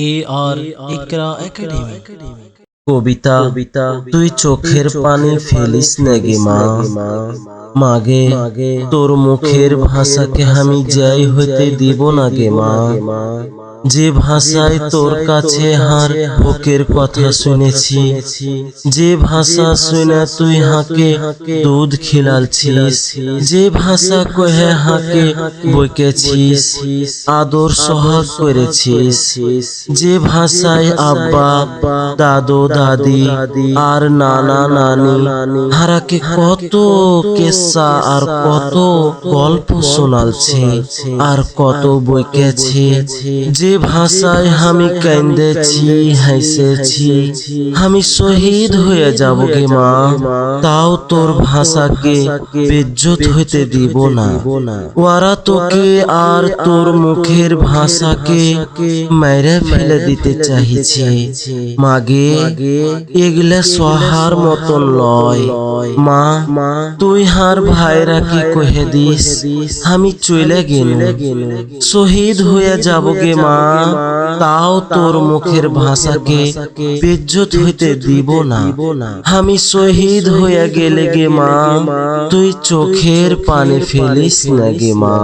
এ আর ইকরা academy. কবিতা কবিতা তুই চোখের পানি ফেলিস নাগে মা মাগে তোর মুখের ভাষাকে আমি যাই হইতে দিব না গে মা যে ভাষায় তোর কাছে হার বুকের কথা শুনেছি। যে ভাষা শুনে তুই হাকে দুধ খিলালছিস। যে ভাষা কহে হাকে বইকেছিস আদর সহাগ করেছিস। যে ভাষায় আব্বা দাদু দাদি আর নানা নানি হারাকে কত কেসা আর কত গল্প শোনালছে। আর কত বইকেছে যে ভাষায় আমি কেন্দেছি হাসেছি আমি শহীদ হয়ে যাব গে মা। তাও তোর ভাষাকে বেজ্জত হইতে দিব না। ওরা তোকে আর তোর মুখের ভাষাকে মেরে ফেলে দিতে চাইছে মাগে এগুলা সহার মতন লয়। মা তুই হার ভাইরা কি কহে দিস? আমি চলে গেল শহীদ হয়ে যাব গে মা। তাও তোর মুখের ভাষাকে বেজ্জত হইতে দিব না। আমি শহীদ হয়ে গেলে গে মা, তুই চোখের পানি ফেলিস না গে মা।